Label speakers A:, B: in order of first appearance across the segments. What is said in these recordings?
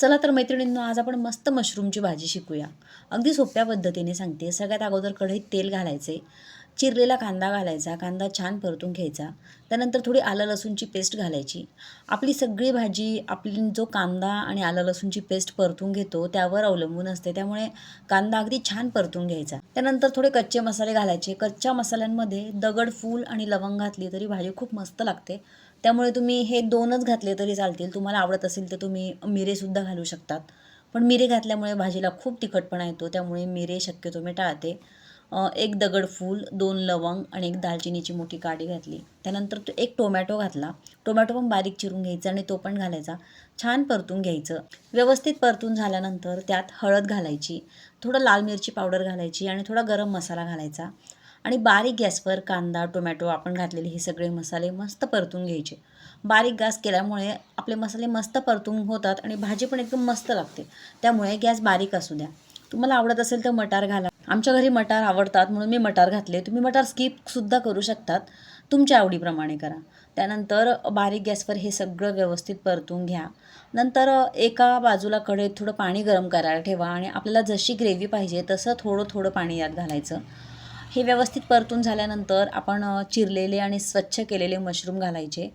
A: चला तर मैत्रिणींनो आज आपण मस्त मशरूमची भाजी शिकूया. अगदी सोप्या पद्धतीने सांगते. सगळ्यात अगोदर कढईत तेल घालायचे चिरलेला कांदा घालायचा कांदा छान परतून घ्यायचा त्यानंतर थोडी आलं लसूणची पेस्ट घालायची. आपली सगळी भाजी आपली जो कांदा आणि आलं लसूणची पेस्ट परतून घेतो त्यावर अवलंबून असते. त्यामुळे कांदा अगदी छान परतून घ्यायचा. त्यानंतर थोडे कच्चे मसाले घालायचे. कच्च्या मसाल्यांमध्ये दगड फूल आणि लवंग घातली तरी भाजी खूप मस्त लागते. त्यामुळे तुम्ही हे दोनच घातले तरी चालतील. तुम्हाला आवडत असेल तर तुम्ही मिरेसुद्धा घालू शकतात. पण मिरे घातल्यामुळे भाजीला खूप तिखटपणा येतो त्यामुळे मिरे शक्यतो मी टाळते. एक एक दगडफूल दोन लवंग आणि एक दालचिनीची मोठी काडी घातली. त्यानंतर तो एक टोमॅटो घातला. टोमॅटो पण बारीक चिरून घ्यायचा आणि तो पण घालायचा. छान परतून घ्यायचं. व्यवस्थित परतून झाल्यानंतर त्यात हळद घालायची थोडं लाल मिरची पावडर घालायची आणि थोडा गरम मसाला घालायचा. आणि बारीक गॅसवर कांदा टोमॅटो आपण घातलेले हे सगळे मसाले मस्त परतून घ्यायचे. बारीक गॅस केल्यामुळे आपले मसाले मस्त परतून होतात आणि भाजी पण एकदम मस्त लागते. त्यामुळे गॅस बारीक असू द्या. तुम्हाला आवडत असेल तर मटार घाला. आमच्या घरी मटार आवडतात म्हणून मी मटार घातले. तुम्ही मटार स्किपसुद्धा करू शकतात. तुमच्या आवडीप्रमाणे करा. त्यानंतर बारीक गॅसवर हे सगळं व्यवस्थित परतून घ्या. नंतर एका बाजूला कढईत थोडं पाणी गरम करायला ठेवा आणि आपल्याला जशी ग्रेव्ही पाहिजे तसं थोडं थोडं पाणी यात घालायचं. हे व्यवस्थित परतून झाल्यानंतर आपण चिरलेले आणि स्वच्छ केलेले मशरूम घालायचे.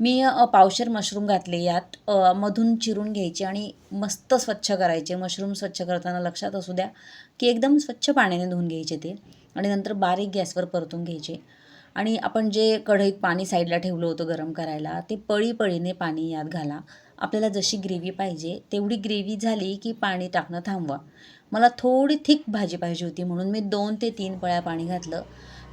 A: मी पावशर पावशेर मशरूम घातले यात. मधून चिरून घ्यायचे आणि मस्त स्वच्छ करायचे. मशरूम स्वच्छ करताना लक्षात असू द्या की एकदम स्वच्छ पाण्याने धुवून घ्यायचे ते. आणि नंतर बारीक गॅसवर परतून घ्यायचे. आणि आपण जे कढईत पाणी साईडला ठेवलं होतं गरम करायला ते पळी पळीने पाणी यात घाला. आपल्याला जशी ग्रेव्ही पाहिजे तेवढी ग्रेव्ही झाली की पाणी टाकणं थांबवा. मला थोडी थिक भाजी पाहिजे होती म्हणून मी दोन ते तीन पळ्या पाणी घातलं.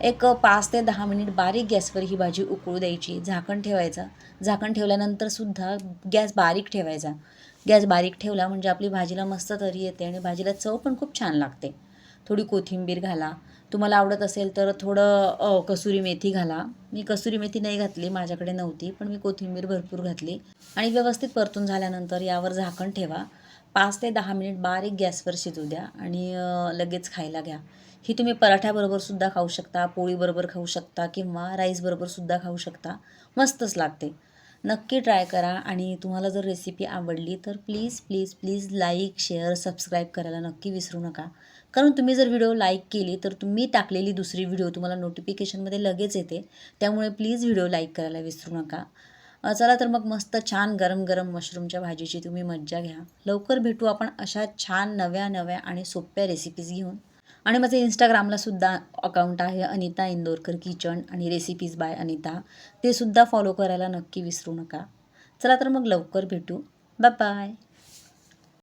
A: एक पाच ते दहा मिनिट बारीक गॅसवर ही भाजी उकळू द्यायची झाकण ठेवायचं. झाकण ठेवल्यानंतर सुद्धा गॅस बारीक ठेवायचा. गॅस बारीक ठेवला म्हणजे आपली भाजीला मस्त तरी येते आणि भाजीला चव पण खूप छान लागते. थोडी कोथिंबीर घाला. तुम्हाला आवडत असेल तर थोडं कसुरी मेथी घाला. मी कसुरी मेथी नाही घातली माझ्याकडे नव्हती पण मी कोथिंबीर भरपूर घातली. आणि व्यवस्थित परतून झाल्यानंतर यावर झाकण ठेवा. पाच ते दहा मिनिट बारीक गॅसवर शिजू द्या आणि लगेच खायला घ्या. ही तुम्ही पराठ्याबरोबर सुद्धा खाऊ शकता पोळीबरोबर खाऊ शकता किंवा राईसबरोबर सुद्धा खाऊ शकता. मस्तच लागते. नक्की ट्राय करा आणि तुम्हाला जर रेसिपी आवडली तर please please please like share subscribe करायला नक्की विसरू नका. कारण तुम्ही जर व्हिडिओ लाईक केली तर तुम्ही टाकलेली दुसरी व्हिडिओ तुम्हाला नोटिफिकेशनमध्ये लगेच येते. त्यामुळे प्लीज व्हिडिओ लाईक करायला विसरू नका. चला तर मग मस्त छान गरम गरम मशरूमच्या भाजीची तुम्ही मज्जा घ्या. लवकर भेटू आपण अशा छान नव्या नव्या आणि सोप्या रेसिपीज घेऊन. आणि माझं इंस्टाग्रामला सुद्धा अकाउंट आहे अनिता इंदोरकर किचन आणि रेसिपीज बाय अनिता. ते सुद्धा फॉलो करायला नक्की विसरू नका. चला तर मग लवकर भेटू. Bye bye